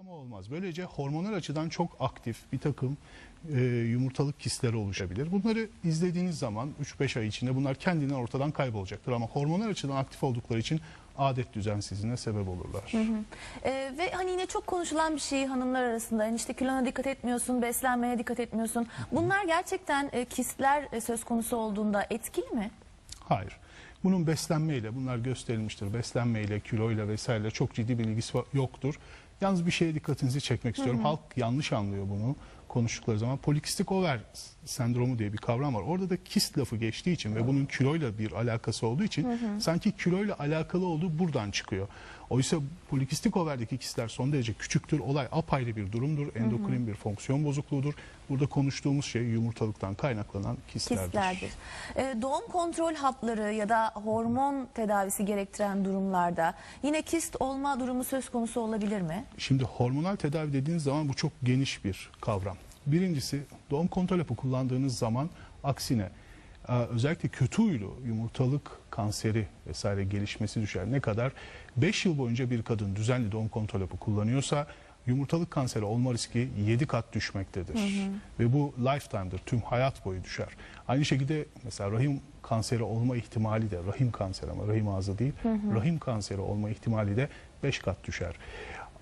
Ama olmaz. Böylece hormonal açıdan çok aktif bir takım e, yumurtalık kistleri oluşabilir. Bunları izlediğiniz zaman 3-5 ay içinde bunlar kendinden ortadan kaybolacaktır. Ama hormonal açıdan aktif oldukları için adet düzensizliğine sebep olurlar. Ee, ve hani yine çok konuşulan bir şey hanımlar arasında. Yani işte kilona dikkat etmiyorsun, beslenmeye dikkat etmiyorsun. Bunlar gerçekten e, kistler e, söz konusu olduğunda etkili mi? Hayır. Bunun beslenmeyle, bunlar gösterilmiştir. Beslenmeyle, kiloyla vesaire çok ciddi bir ilgisi yoktur. Yalnız bir şeye dikkatinizi çekmek istiyorum. Halk yanlış anlıyor bunu konuştukları zaman. Polikistik over sendromu diye bir kavram var. Orada da kist lafı geçtiği için ve bunun kiloyla bir alakası olduğu için sanki kiloyla alakalı olduğu buradan çıkıyor. Oysa polikistik overdeki kistler son derece küçüktür. Olay apayrı bir durumdur. Endokrin bir fonksiyon bozukluğudur. Burada konuştuğumuz şey yumurtalıktan kaynaklanan kistlerdir. Kistlerdir. Ee, doğum kontrol hapları ya da hormon tedavisi gerektiren durumlarda yine kist olma durumu söz konusu olabilir mi? Şimdi hormonal tedavi dediğiniz zaman bu çok geniş bir kavram. Birincisi doğum kontrol hapı kullandığınız zaman aksine e, özellikle kötü huylu yumurtalık kanseri vesaire gelişmesi düşer. Ne kadar 5 yıl boyunca bir kadın düzenli doğum kontrol hapı kullanıyorsa yumurtalık kanseri olma riski 7 kat düşmektedir. Ve bu lifetime'dır. Tüm hayat boyu düşer. Aynı şekilde mesela rahim kanseri olma ihtimali de rahim kanseri ama rahim ağzı değil. Rahim kanseri olma ihtimali de 5 kat düşer.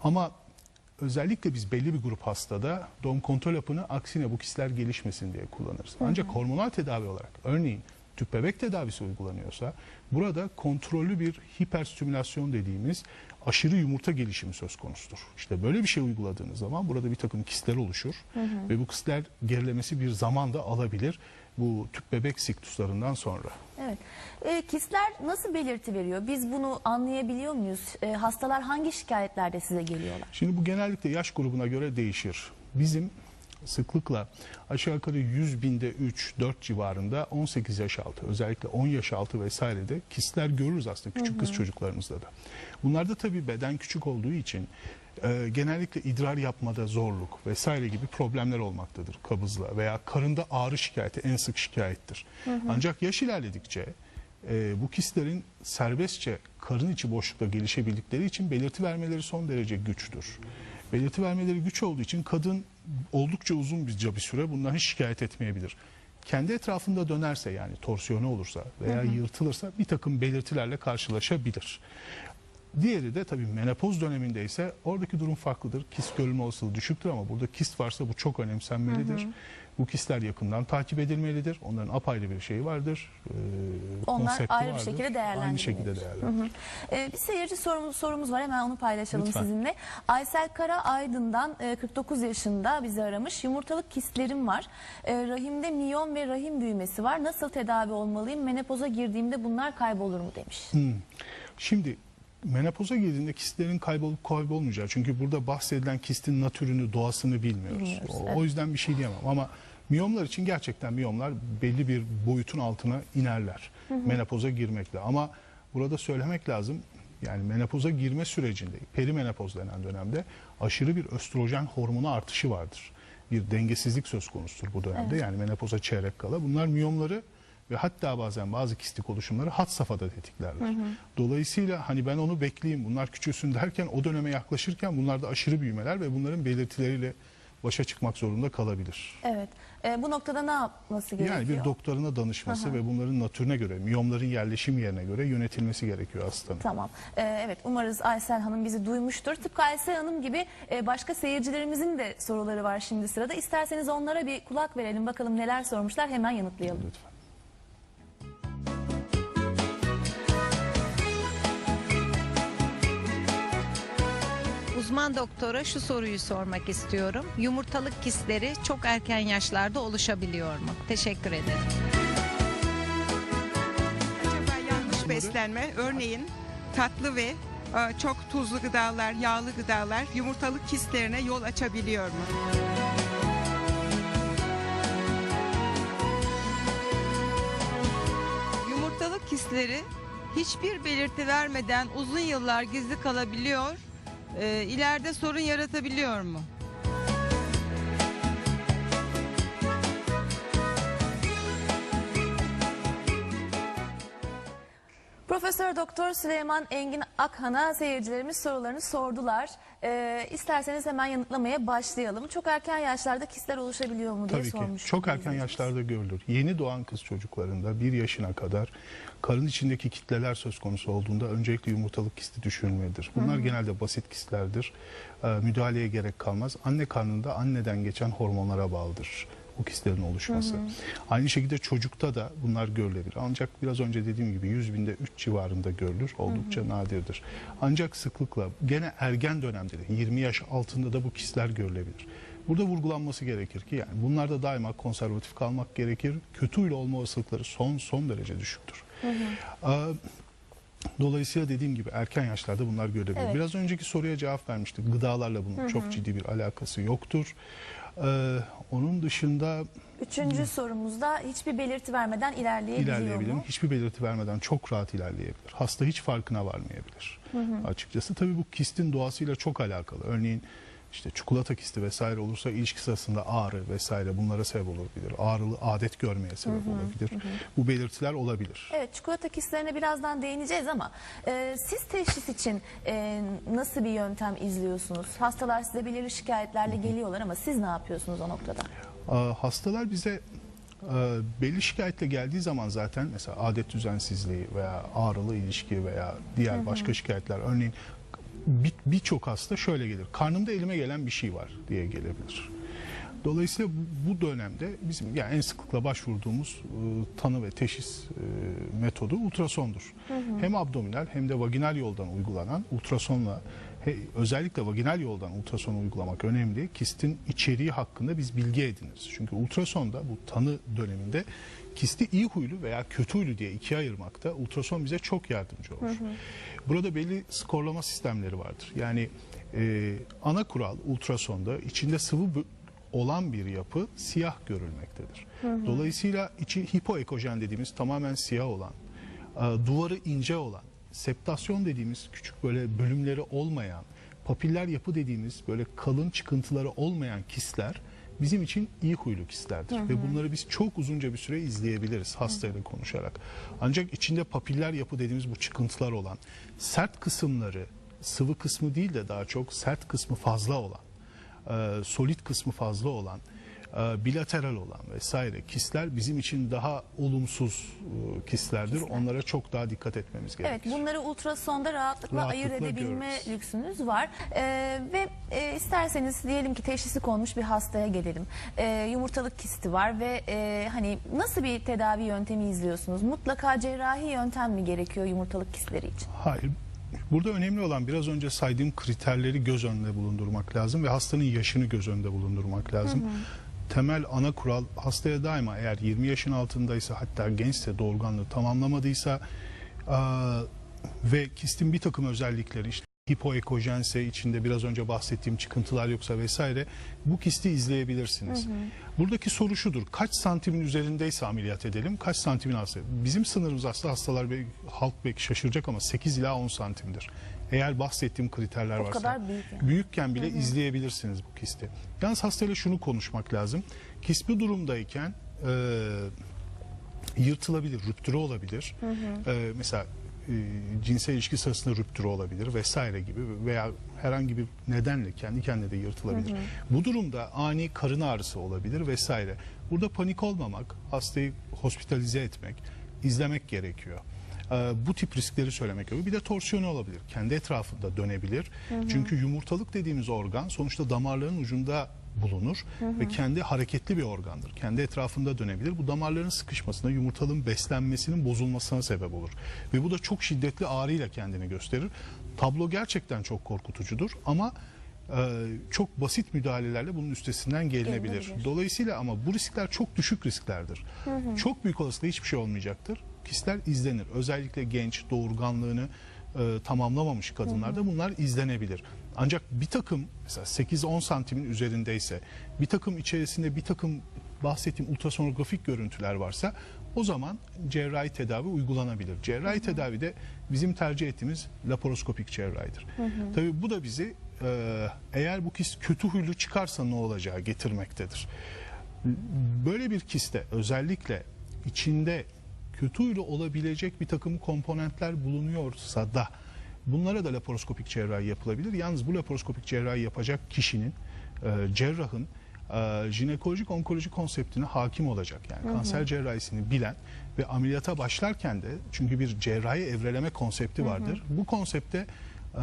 Ama özellikle biz belli bir grup hastada doğum kontrol hapını aksine bu kistler gelişmesin diye kullanırız. Ancak hormonal tedavi olarak örneğin tüp bebek tedavisi uygulanıyorsa burada kontrollü bir hiperstimülasyon dediğimiz aşırı yumurta gelişimi söz konusudur. İşte böyle bir şey uyguladığınız zaman burada bir takım kistler oluşur ve bu kistler gerilemesi bir zaman da alabilir bu tüp bebek siktuslarından sonra. Evet. Ee, kistler nasıl belirti veriyor? Biz bunu anlayabiliyor muyuz? Ee, hastalar hangi şikayetlerde size geliyorlar? Şimdi bu genellikle yaş grubuna göre değişir. Bizim sıklıkla aşağı yukarı 100 binde 3-4 civarında 18 yaş altı özellikle 10 yaş altı vesairede kistler görürüz aslında küçük kız çocuklarımızda da. Bunlarda tabii beden küçük olduğu için e, genellikle idrar yapmada zorluk vesaire gibi problemler olmaktadır kabızla veya karında ağrı şikayeti en sık şikayettir. Ancak yaş ilerledikçe e, bu kistlerin serbestçe karın içi boşlukta gelişebildikleri için belirti vermeleri son derece güçtür. Belirti vermeleri güç olduğu için kadın oldukça uzun bir bir süre bundan hiç şikayet etmeyebilir. Kendi etrafında dönerse yani torsiyonu olursa veya yırtılırsa bir takım belirtilerle karşılaşabilir. Diğeri de tabii menopoz döneminde ise oradaki durum farklıdır. Kist görülme olasılığı düşüktür ama burada kist varsa bu çok önemsenmelidir. Bu kistler yakından takip edilmelidir. Onların apayrı bir şeyi vardır. Ee, Onlar ayrı bir vardır. şekilde Aynı değerlendirilmelidir. şekilde değerlendirilir. Ee, bir seyirci sorumuz, sorumuz var hemen onu paylaşalım Lütfen. sizinle. Aysel Kara Aydın'dan e, 49 yaşında bizi aramış. Yumurtalık kistlerim var. E, rahimde miyom ve rahim büyümesi var. Nasıl tedavi olmalıyım? Menopoza girdiğimde bunlar kaybolur mu demiş. Şimdi menopoza girdiğinde kistlerin kaybolup kaybolmayacağı. Çünkü burada bahsedilen kistin natürünü, doğasını bilmiyoruz. Bilmiyoruz, o, evet. o yüzden bir şey diyemem ama miyomlar için gerçekten miyomlar belli bir boyutun altına inerler. Menopoza girmekle ama burada söylemek lazım yani menopoza girme sürecinde, perimenopoz denen dönemde aşırı bir östrojen hormonu artışı vardır. Bir dengesizlik söz konusudur bu dönemde. Yani menopoza çeyrek kala. Bunlar miyomları ve hatta bazen bazı kistik oluşumları hat safhada tetiklerler. Dolayısıyla hani ben onu bekleyeyim bunlar küçülsün derken o döneme yaklaşırken bunlarda aşırı büyümeler ve bunların belirtileriyle başa çıkmak zorunda kalabilir. Evet. E, bu noktada ne yapması gerekiyor? Yani bir doktoruna danışması ve bunların natürüne göre, miyomların yerleşim yerine göre yönetilmesi gerekiyor hastanın. Tamam. Ee, evet umarız Aysel Hanım bizi duymuştur. Tıpkı Aysel Hanım gibi e, başka seyircilerimizin de soruları var şimdi sırada. İsterseniz onlara bir kulak verelim bakalım neler sormuşlar hemen yanıtlayalım. Lütfen. Uzman doktora şu soruyu sormak istiyorum. Yumurtalık kistleri çok erken yaşlarda oluşabiliyor mu? Teşekkür ederim. Acaba yanlış beslenme, örneğin tatlı ve e, çok tuzlu gıdalar, yağlı gıdalar yumurtalık kistlerine yol açabiliyor mu? Yumurtalık kistleri hiçbir belirti vermeden uzun yıllar gizli kalabiliyor. Ee, ileride sorun yaratabiliyor mu? Profesör Doktor Süleyman Engin Akhan'a seyircilerimiz sorularını sordular. Ee, isterseniz hemen yanıtlamaya başlayalım. Çok erken yaşlarda kistler oluşabiliyor mu diye Tabii ki. sormuş. Çok erken yaşlarda görülür. Yeni doğan kız çocuklarında bir yaşına kadar karın içindeki kitleler söz konusu olduğunda öncelikle yumurtalık kisti düşünülmelidir. Bunlar genelde basit kistlerdir. Ee, müdahaleye gerek kalmaz. Anne karnında anneden geçen hormonlara bağlıdır bu kistlerin oluşması. Aynı şekilde çocukta da bunlar görülebilir. Ancak biraz önce dediğim gibi 100 binde 3 civarında görülür. Oldukça nadirdir. Ancak sıklıkla gene ergen dönemde de 20 yaş altında da bu kistler görülebilir. Burada vurgulanması gerekir ki yani bunlarda daima konservatif kalmak gerekir. Kötü huylu olma olasılıkları son son derece düşüktür. Aa, Dolayısıyla dediğim gibi erken yaşlarda bunlar görülebilir. Evet. Biraz önceki soruya cevap vermiştik. Gıdalarla bunun çok ciddi bir alakası yoktur. Ee, onun dışında Üçüncü sorumuzda hiçbir belirti vermeden ilerleyebiliyor ilerleyebilir. mu? Hiçbir belirti vermeden çok rahat ilerleyebilir. Hasta hiç farkına varmayabilir. Açıkçası tabii bu kistin doğasıyla çok alakalı. Örneğin işte çikolata kisti vesaire olursa ilişki sırasında ağrı vesaire bunlara sebep olabilir. Ağrılı adet görmeye sebep olabilir. Bu belirtiler olabilir. Evet çikolata kistlerine birazdan değineceğiz ama e, siz teşhis için e, nasıl bir yöntem izliyorsunuz? Hastalar size belirli şikayetlerle geliyorlar ama siz ne yapıyorsunuz o noktada? Hastalar bize e, belli şikayetle geldiği zaman zaten mesela adet düzensizliği veya ağrılı ilişki veya diğer başka şikayetler örneğin bir- birçok hasta şöyle gelir. Karnımda elime gelen bir şey var diye gelebilir. Dolayısıyla bu- dönemde bizim yani en sıklıkla başvurduğumuz e, tanı ve teşhis e, metodu ultrasondur. Hem abdominal hem de vaginal yoldan uygulanan ultrasonla he- özellikle vaginal yoldan ultrason uygulamak önemli. Kistin içeriği hakkında biz bilgi ediniriz. Çünkü ultrasonda bu tanı döneminde kisti iyi huylu veya kötü huylu diye ikiye ayırmakta ultrason bize çok yardımcı olur. Burada belli skorlama sistemleri vardır. Yani e, ana kural ultrasonda içinde sıvı olan bir yapı siyah görülmektedir. Dolayısıyla içi hipoekojen dediğimiz tamamen siyah olan, e, duvarı ince olan, septasyon dediğimiz küçük böyle bölümleri olmayan, papiller yapı dediğimiz böyle kalın çıkıntıları olmayan kistler bizim için iyi huylu kistlerdir. Ve bunları biz çok uzunca bir süre izleyebiliriz hastayla konuşarak. Ancak içinde papiller yapı dediğimiz bu çıkıntılar olan, sert kısımları, sıvı kısmı değil de daha çok sert kısmı fazla olan, e, solit kısmı fazla olan, bilateral olan vesaire kistler bizim için daha olumsuz e, kistlerdir. Onlara çok daha dikkat etmemiz Evet gerekir. bunları ultrasonda rahatlıkla, Rahatlıkla ayırt edebilme görürüz. lüksünüz var. Ee, ve e, isterseniz diyelim ki teşhisi konmuş bir hastaya gelelim. Ee, yumurtalık kisti var ve e, hani nasıl bir tedavi yöntemi izliyorsunuz? Mutlaka cerrahi yöntem mi gerekiyor yumurtalık kistleri için? Hayır. Burada önemli olan biraz önce saydığım kriterleri göz önünde bulundurmak lazım ve hastanın yaşını göz önünde bulundurmak lazım. Temel ana kural hastaya daima eğer 20 yaşın altındaysa hatta gençse doğurganlığı tamamlamadıysa ve kistin bir takım özellikleri işte hipoekojense içinde biraz önce bahsettiğim çıkıntılar yoksa vesaire bu kisti izleyebilirsiniz. Buradaki soru şudur. Kaç santimin üzerindeyse ameliyat edelim, kaç santimin altı. Bizim sınırımız aslında hastalar belki, halk belki şaşıracak ama 8 ila 10 santimdir. Eğer bahsettiğim kriterler O varsa. kadar büyük yani. Büyükken bile izleyebilirsiniz bu kisti. Yalnız hastayla şunu konuşmak lazım. Kist bu durumdayken e, yırtılabilir, rüptürü olabilir. E, mesela e, cinsel ilişki sırasında rüptürü olabilir vesaire gibi veya herhangi bir nedenle kendi kendine de yırtılabilir. Bu durumda ani karın ağrısı olabilir vesaire. Burada panik olmamak, hastayı hospitalize etmek, izlemek gerekiyor. E, bu tip riskleri söylemek gerekiyor. Bir de torsiyonu olabilir. Kendi etrafında dönebilir. Çünkü yumurtalık dediğimiz organ sonuçta damarların ucunda bulunur ve kendi hareketli bir organdır. Kendi etrafında dönebilir. Bu damarların sıkışmasına, yumurtalığın beslenmesinin bozulmasına sebep olur. Ve bu da çok şiddetli ağrıyla kendini gösterir. Tablo gerçekten çok korkutucudur ama e, çok basit müdahalelerle bunun üstesinden gelinebilir. Gelinebilir. Dolayısıyla ama bu riskler çok düşük risklerdir. Çok büyük olasılıkla hiçbir şey olmayacaktır. Kistler izlenir. Özellikle genç doğurganlığını e, tamamlamamış kadınlarda bunlar izlenebilir. Ancak bir takım mesela 8-10 santimin üzerindeyse bir takım içerisinde bir takım bahsettiğim ultrasonografik görüntüler varsa o zaman cerrahi tedavi uygulanabilir. Cerrahi tedavide bizim tercih ettiğimiz laparoskopik cerrahidir. Tabii bu da bizi e, eğer bu kist kötü huylu çıkarsa ne olacağı getirmektedir. Böyle bir kiste özellikle içinde kötü huylu olabilecek bir takım komponentler bulunuyorsa da bunlara da laparoskopik cerrahi yapılabilir. Yalnız bu laparoskopik cerrahi yapacak kişinin, e, cerrahın e, jinekolojik onkoloji konseptine hakim olacak. Yani kanser cerrahisini bilen ve ameliyata başlarken de çünkü bir cerrahi evreleme konsepti vardır. Bu konsepte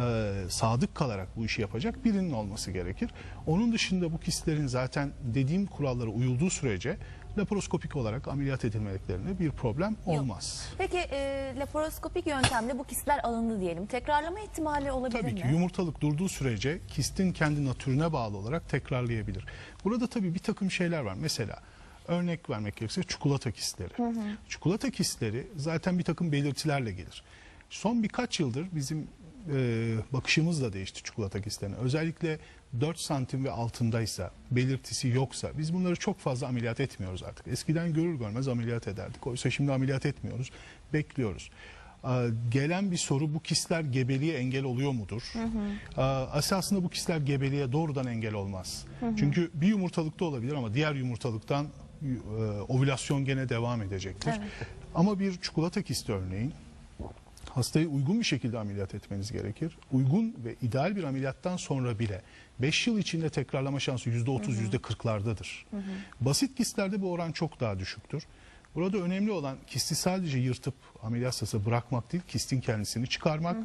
e, sadık kalarak bu işi yapacak birinin olması gerekir. Onun dışında bu kistlerin zaten dediğim kurallara uyulduğu sürece laparoskopik olarak ameliyat edilmelerinde bir problem olmaz. Peki e, laparoskopik yöntemle bu kistler alındı diyelim. Tekrarlama ihtimali olabilir Tabii mi? ki yumurtalık durduğu sürece kistin kendi natürüne bağlı olarak tekrarlayabilir. Burada tabii bir takım şeyler var. Mesela örnek vermek gerekirse çikolata kistleri. Çikolata kistleri zaten bir takım belirtilerle gelir. Son birkaç yıldır bizim e, bakışımız da değişti çikolata kistlerine. Özellikle 4 santim ve altındaysa, belirtisi yoksa biz bunları çok fazla ameliyat etmiyoruz artık. Eskiden görür görmez ameliyat ederdik. Oysa şimdi ameliyat etmiyoruz. Bekliyoruz. Aa, Gelen bir soru bu kistler gebeliğe engel oluyor mudur? Aa, Esasında bu kistler gebeliğe doğrudan engel olmaz. Çünkü bir yumurtalıkta olabilir ama diğer yumurtalıktan e, ovülasyon gene devam edecektir. Ama bir çikolata kisti örneğin hastayı uygun bir şekilde ameliyat etmeniz gerekir. Uygun ve ideal bir ameliyattan sonra bile 5 yıl içinde tekrarlama şansı %30 %40'lardadır. Basit kistlerde bu oran çok daha düşüktür. Burada önemli olan kisti sadece yırtıp ameliyat sırasında bırakmak değil, kistin kendisini çıkarmak.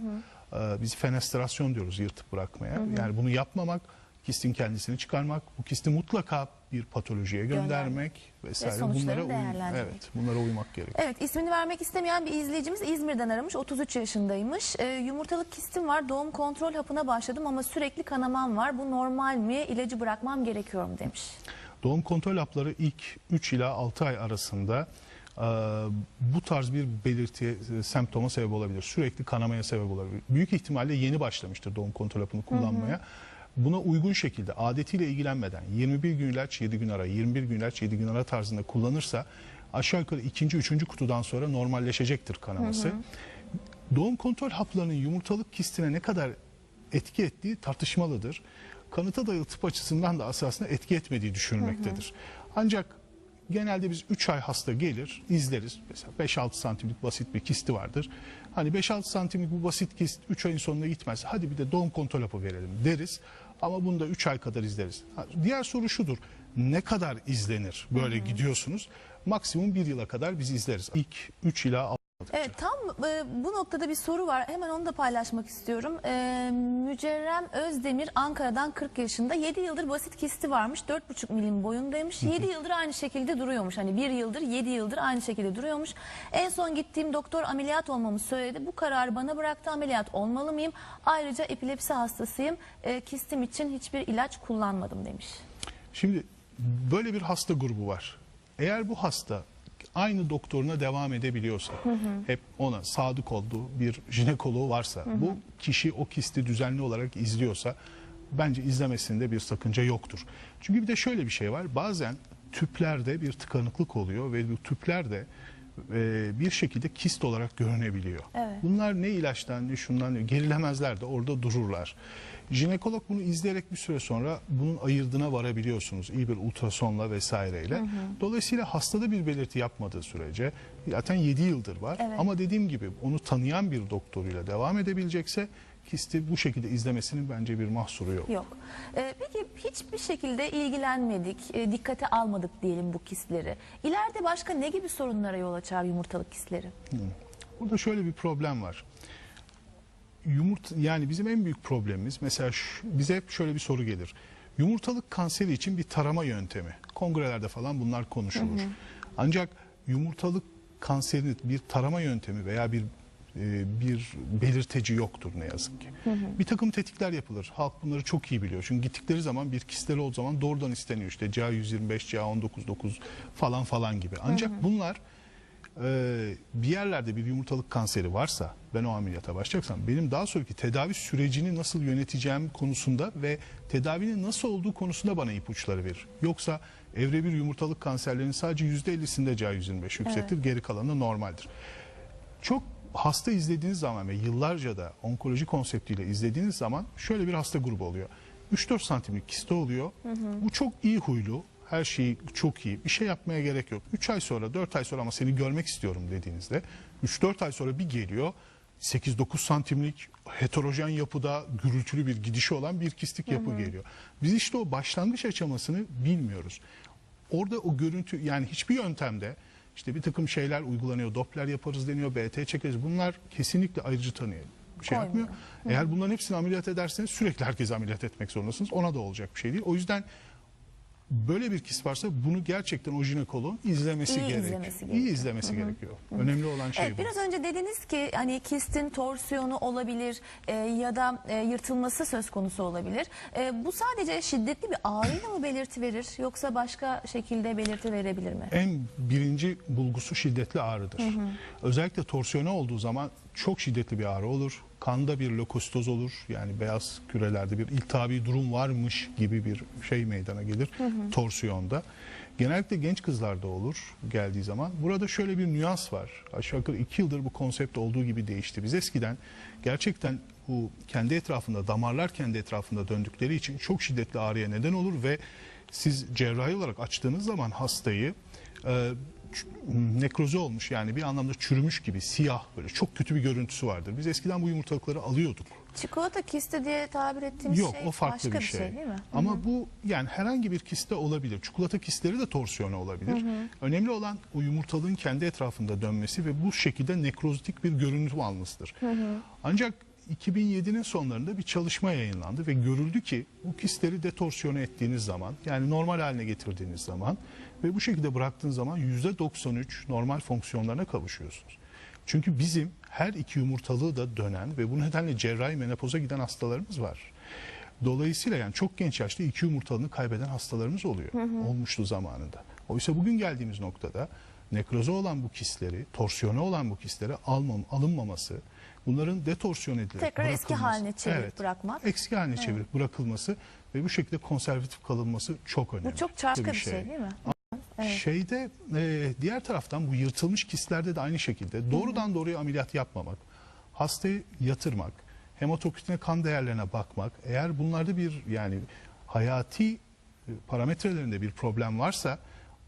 Ee, Biz fenestrasyon diyoruz yırtıp bırakmaya. Yani bunu yapmamak, kistin kendisini çıkarmak, bu kisti mutlaka bir patolojiye göndermek vesaire. sonuçlarını uy- değerlendirmek. evet, bunlara uymak gerekir. Evet ismini vermek istemeyen bir izleyicimiz İzmir'den aramış 33 yaşındaymış. Ee, yumurtalık kistim var doğum kontrol hapına başladım ama sürekli kanamam var. Bu normal mi ilacı bırakmam gerekiyor mu demiş. Doğum kontrol hapları ilk 3 ila 6 ay arasında e, bu tarz bir belirtiye, e, semptoma sebep olabilir. Sürekli kanamaya sebep olabilir. Büyük ihtimalle yeni başlamıştır doğum kontrol hapını kullanmaya. Buna uygun şekilde adetiyle ilgilenmeden 21 gün ilaç 7 gün ara, 21 gün ilaç 7 gün ara tarzında kullanırsa aşağı yukarı ikinci, üçüncü kutudan sonra normalleşecektir kanaması. Doğum kontrol haplarının yumurtalık kistine ne kadar etki ettiği tartışmalıdır. Kanıta dayalı tıp açısından da esasında etki etmediği düşünülmektedir. Ancak genelde biz 3 ay hasta gelir, izleriz. Mesela 5-6 santimlik basit bir kisti vardır. Hani 5-6 santimlik bu basit kist 3 ayın sonunda gitmez. Hadi bir de doğum kontrol hapı verelim deriz. Ama bunu da 3 ay kadar izleriz. Ha, Diğer soru şudur. Ne kadar izlenir böyle gidiyorsunuz? Maksimum 1 yıla kadar biz izleriz. İlk 3 ila 6 Evet tam e, bu noktada bir soru var. Hemen onu da paylaşmak istiyorum. E, Mücerrem Özdemir Ankara'dan 40 yaşında. 7 yıldır basit kisti varmış. 4,5 milim boyundaymış. 7 yıldır aynı şekilde duruyormuş. Hani 1 yıldır 7 yıldır aynı şekilde duruyormuş. En son gittiğim doktor ameliyat olmamı söyledi. Bu kararı bana bıraktı. Ameliyat olmalı mıyım? Ayrıca epilepsi hastasıyım. E, kistim için hiçbir ilaç kullanmadım demiş. Şimdi böyle bir hasta grubu var. Eğer bu hasta aynı doktoruna devam edebiliyorsa, hep ona sadık olduğu bir jinekoloğu varsa, bu kişi o kisti düzenli olarak izliyorsa bence izlemesinde bir sakınca yoktur. Çünkü bir de şöyle bir şey var. Bazen tüplerde bir tıkanıklık oluyor ve bu tüpler de e, bir şekilde kist olarak görünebiliyor. Evet. Bunlar ne ilaçtan ne şundan gerilemezler de orada dururlar. Jinekolog bunu izleyerek bir süre sonra bunun ayırdına varabiliyorsunuz. iyi bir ultrasonla vesaireyle. Dolayısıyla hastada bir belirti yapmadığı sürece zaten 7 yıldır var. Evet. Ama dediğim gibi onu tanıyan bir doktoruyla devam edebilecekse kisti bu şekilde izlemesinin bence bir mahsuru yok. Yok. E, peki hiçbir şekilde ilgilenmedik, e, dikkate almadık diyelim bu kistleri. İleride başka ne gibi sorunlara yol açar yumurtalık kistleri? Burada şöyle bir problem var. Yumurt yani bizim en büyük problemimiz mesela şu- bize hep şöyle bir soru gelir. Yumurtalık kanseri için bir tarama yöntemi. Kongrelerde falan bunlar konuşulur. Ancak yumurtalık kanserinin bir tarama yöntemi veya bir bir belirteci yoktur ne yazık ki. Bir takım tetikler yapılır. Halk bunları çok iyi biliyor. Çünkü gittikleri zaman bir kistleri olduğu zaman doğrudan isteniyor. İşte CA125, CA199 falan falan gibi. Ancak bunlar ee, bir yerlerde bir yumurtalık kanseri varsa ben o ameliyata başlayacaksam benim daha sonraki tedavi sürecini nasıl yöneteceğim konusunda ve tedavinin nasıl olduğu konusunda bana ipuçları verir. Yoksa evre bir yumurtalık kanserlerinin sadece %50'sinde CA125 yüksektir geri kalanı normaldir. Çok hasta izlediğiniz zaman ve yıllarca da onkoloji konseptiyle izlediğiniz zaman şöyle bir hasta grubu oluyor. 3-4 santimlik kisti oluyor. Bu çok iyi huylu. her şey çok iyi. Bir şey yapmaya gerek yok. 3 ay sonra 4 ay sonra ama seni görmek istiyorum dediğinizde 3-4 ay sonra bir geliyor 8-9 santimlik heterojen yapıda gürültülü bir gidişi olan bir kistik yapı geliyor. Biz işte o başlangıç aşamasını bilmiyoruz. Orada o görüntü yani hiçbir yöntemde işte bir takım şeyler uygulanıyor. Doppler yaparız deniyor, BT çekeriz. Bunlar kesinlikle ayrıcı tanıyor. Bir şey Koymuyor. yapmıyor. Eğer bunların hepsini ameliyat ederseniz sürekli herkese ameliyat etmek zorundasınız. Ona da olacak bir şey değil. O yüzden böyle bir kist varsa bunu gerçekten o jinekoloğun izlemesi İyi gerekiyor. izlemesi İyi gerekiyor. izlemesi gerekiyor. Önemli olan şey Evet, bu. biraz önce dediniz ki hani kistin torsiyonu olabilir e, ya da e, yırtılması söz konusu olabilir. E, bu sadece şiddetli bir ağrıyla mı belirti verir yoksa başka şekilde belirti verebilir mi? En birinci bulgusu şiddetli ağrıdır. Özellikle torsiyonu olduğu zaman çok şiddetli bir ağrı olur. Kanda bir lökostoz olur. Yani beyaz kürelerde bir iltihabi durum varmış gibi bir şey meydana gelir torsiyonda. Genellikle genç kızlarda olur geldiği zaman. Burada şöyle bir nüans var. Aşağı yukarı iki yıldır bu konsept olduğu gibi değişti. Biz eskiden gerçekten bu kendi etrafında, damarlar kendi etrafında döndükleri için çok şiddetli ağrıya neden olur ve siz cerrahi olarak açtığınız zaman hastayı e, nekroze olmuş yani bir anlamda çürümüş gibi siyah böyle çok kötü bir görüntüsü vardır. Biz eskiden bu yumurtalıkları alıyorduk. Çikolata kisti diye tabir ettiğimiz Yok şey o farklı başka bir şey. değil mi? Ama bu yani herhangi bir kiste olabilir. Çikolata kistleri de torsiyonu olabilir. Önemli olan o yumurtalığın kendi etrafında dönmesi ve bu şekilde nekrozitik bir görüntü almasıdır. Ancak 2007'nin sonlarında bir çalışma yayınlandı ve görüldü ki bu kistleri detorsiyone ettiğiniz zaman yani normal haline getirdiğiniz zaman ve bu şekilde bıraktığınız zaman %93 normal fonksiyonlarına kavuşuyorsunuz. Çünkü bizim her iki yumurtalığı da dönen ve bu nedenle cerrahi menopoza giden hastalarımız var. Dolayısıyla yani çok genç yaşta iki yumurtalığını kaybeden hastalarımız oluyor. Olmuştu zamanında. Oysa bugün geldiğimiz noktada nekroze olan bu kistleri, torsiyonu olan bu kistleri almam, alınmaması, bunların detorsiyon edilerek Tekrar eski haline çevirip bırakmak. Eski haline çevirip bırakılması ve bu şekilde konservatif kalınması çok önemli. Bu çok çarpıcı bir şey değil mi? Evet. Şeyde e, diğer taraftan bu yırtılmış kistlerde de aynı şekilde doğrudan doğruya ameliyat yapmamak, hastayı yatırmak, hematokritine kan değerlerine bakmak, eğer bunlarda bir yani hayati e, parametrelerinde bir problem varsa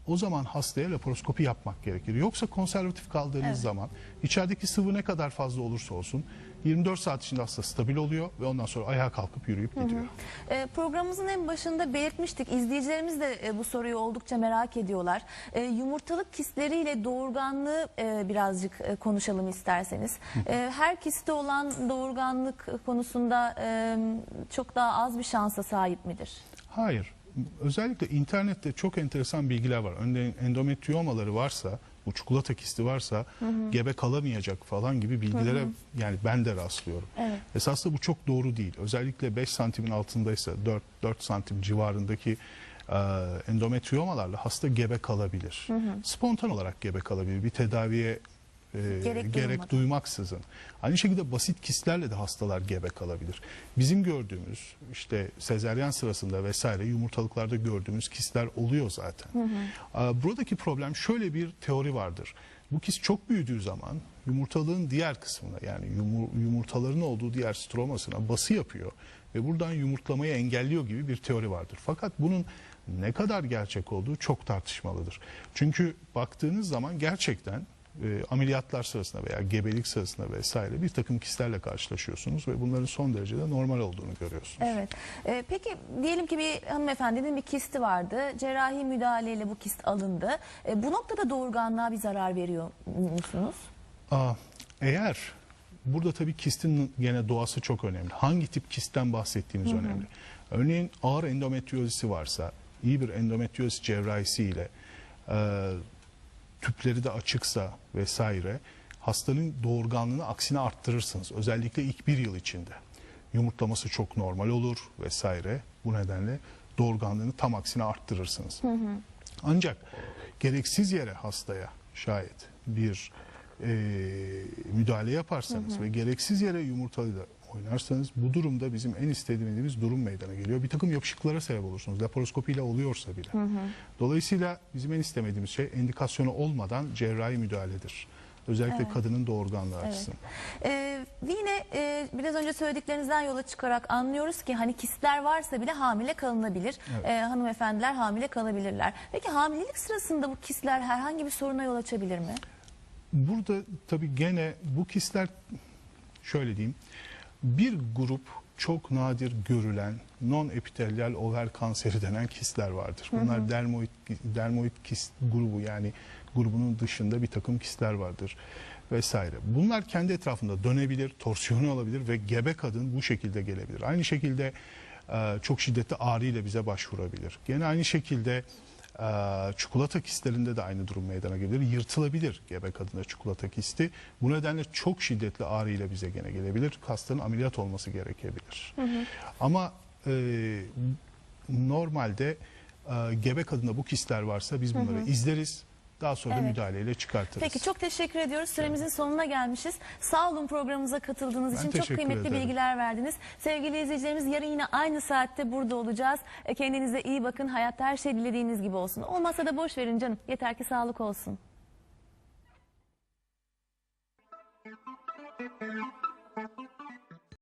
o zaman hastaya laparoskopi yapmak gerekir. Yoksa konservatif kaldığınız Evet. zaman içerideki sıvı ne kadar fazla olursa olsun 24 saat içinde hasta stabil oluyor ve ondan sonra ayağa kalkıp yürüyüp gidiyor. E, programımızın en başında belirtmiştik. İzleyicilerimiz de e, bu soruyu oldukça merak ediyorlar. E, yumurtalık kistleriyle doğurganlığı e, birazcık e, konuşalım isterseniz. E, her kiste olan doğurganlık konusunda e, çok daha az bir şansa sahip midir? Hayır. Özellikle internette çok enteresan bilgiler var. Örneğin endometriomaları varsa, bu çikolata kisti varsa gebe kalamayacak falan gibi bilgilere yani ben de rastlıyorum. Evet. Esasında bu çok doğru değil. Özellikle 5 santimin altındaysa 4, 4 santim civarındaki e, endometriomalarla hasta gebe kalabilir. Spontan olarak gebe kalabilir. Bir tedaviye e, Gerek gerek, duymadan. duymaksızın. Aynı şekilde basit kistlerle de hastalar gebe kalabilir. Bizim gördüğümüz işte sezeryan sırasında vesaire yumurtalıklarda gördüğümüz kistler oluyor zaten. Aa, Buradaki problem şöyle bir teori vardır. Bu kist çok büyüdüğü zaman yumurtalığın diğer kısmına yani yumur- yumurtaların olduğu diğer stromasına bası yapıyor ve buradan yumurtlamayı engelliyor gibi bir teori vardır. Fakat bunun ne kadar gerçek olduğu çok tartışmalıdır. Çünkü baktığınız zaman gerçekten e, ameliyatlar sırasında veya gebelik sırasında vesaire bir takım kistlerle karşılaşıyorsunuz ve bunların son derecede normal olduğunu görüyorsunuz. Evet. E, peki diyelim ki bir hanımefendinin bir kisti vardı. Cerrahi müdahaleyle bu kist alındı. E, bu noktada doğurganlığa bir zarar veriyor musunuz? Aa, eğer burada tabii kistin gene doğası çok önemli. Hangi tip kistten bahsettiğimiz önemli. Örneğin ağır endometriozisi varsa iyi bir endometrioz cerrahisiyle e, tüpleri de açıksa vesaire hastanın doğurganlığını aksine arttırırsınız. Özellikle ilk bir yıl içinde. Yumurtlaması çok normal olur vesaire. Bu nedenle doğurganlığını tam aksine arttırırsınız. Ancak gereksiz yere hastaya şayet bir e, müdahale yaparsanız ve gereksiz yere yumurtalıyla oynarsanız bu durumda bizim en istemediğimiz durum meydana geliyor. Bir takım yapışıklara sebep olursunuz. Laparoskopiyle oluyorsa bile. Dolayısıyla bizim en istemediğimiz şey endikasyonu olmadan cerrahi müdahaledir. Özellikle kadının doğurganlığı açısından. Ee, yine e, biraz önce söylediklerinizden yola çıkarak anlıyoruz ki hani kistler varsa bile hamile kalınabilir. Ee, hanımefendiler hamile kalabilirler. Peki hamilelik sırasında bu kistler herhangi bir soruna yol açabilir mi? Burada tabii gene bu kistler şöyle diyeyim bir grup çok nadir görülen non epitelyal over kanseri denen kistler vardır. Bunlar dermoid, dermoid kist grubu yani grubunun dışında bir takım kistler vardır vesaire. Bunlar kendi etrafında dönebilir, torsiyonu alabilir ve gebe kadın bu şekilde gelebilir. Aynı şekilde çok şiddetli ağrı ile bize başvurabilir. Gene aynı şekilde çikolata kistlerinde de aynı durum meydana gelebilir. Yırtılabilir gebe kadında çikolata kisti. Bu nedenle çok şiddetli ağrı ile bize gene gelebilir. Hastanın ameliyat olması gerekebilir. Ama e, normalde e, gebe kadında bu kistler varsa biz bunları izleriz. Daha sonra Evet. müdahaleyle çıkartırız. Peki çok teşekkür ediyoruz. Süremizin sonuna gelmişiz. Sağ olun programımıza katıldığınız Ben için çok kıymetli ederim. bilgiler verdiniz. Sevgili izleyicilerimiz yarın yine aynı saatte burada olacağız. E, Kendinize iyi bakın. Hayatta her şey dilediğiniz gibi olsun. Olmazsa da boş verin canım. Yeter ki sağlık olsun.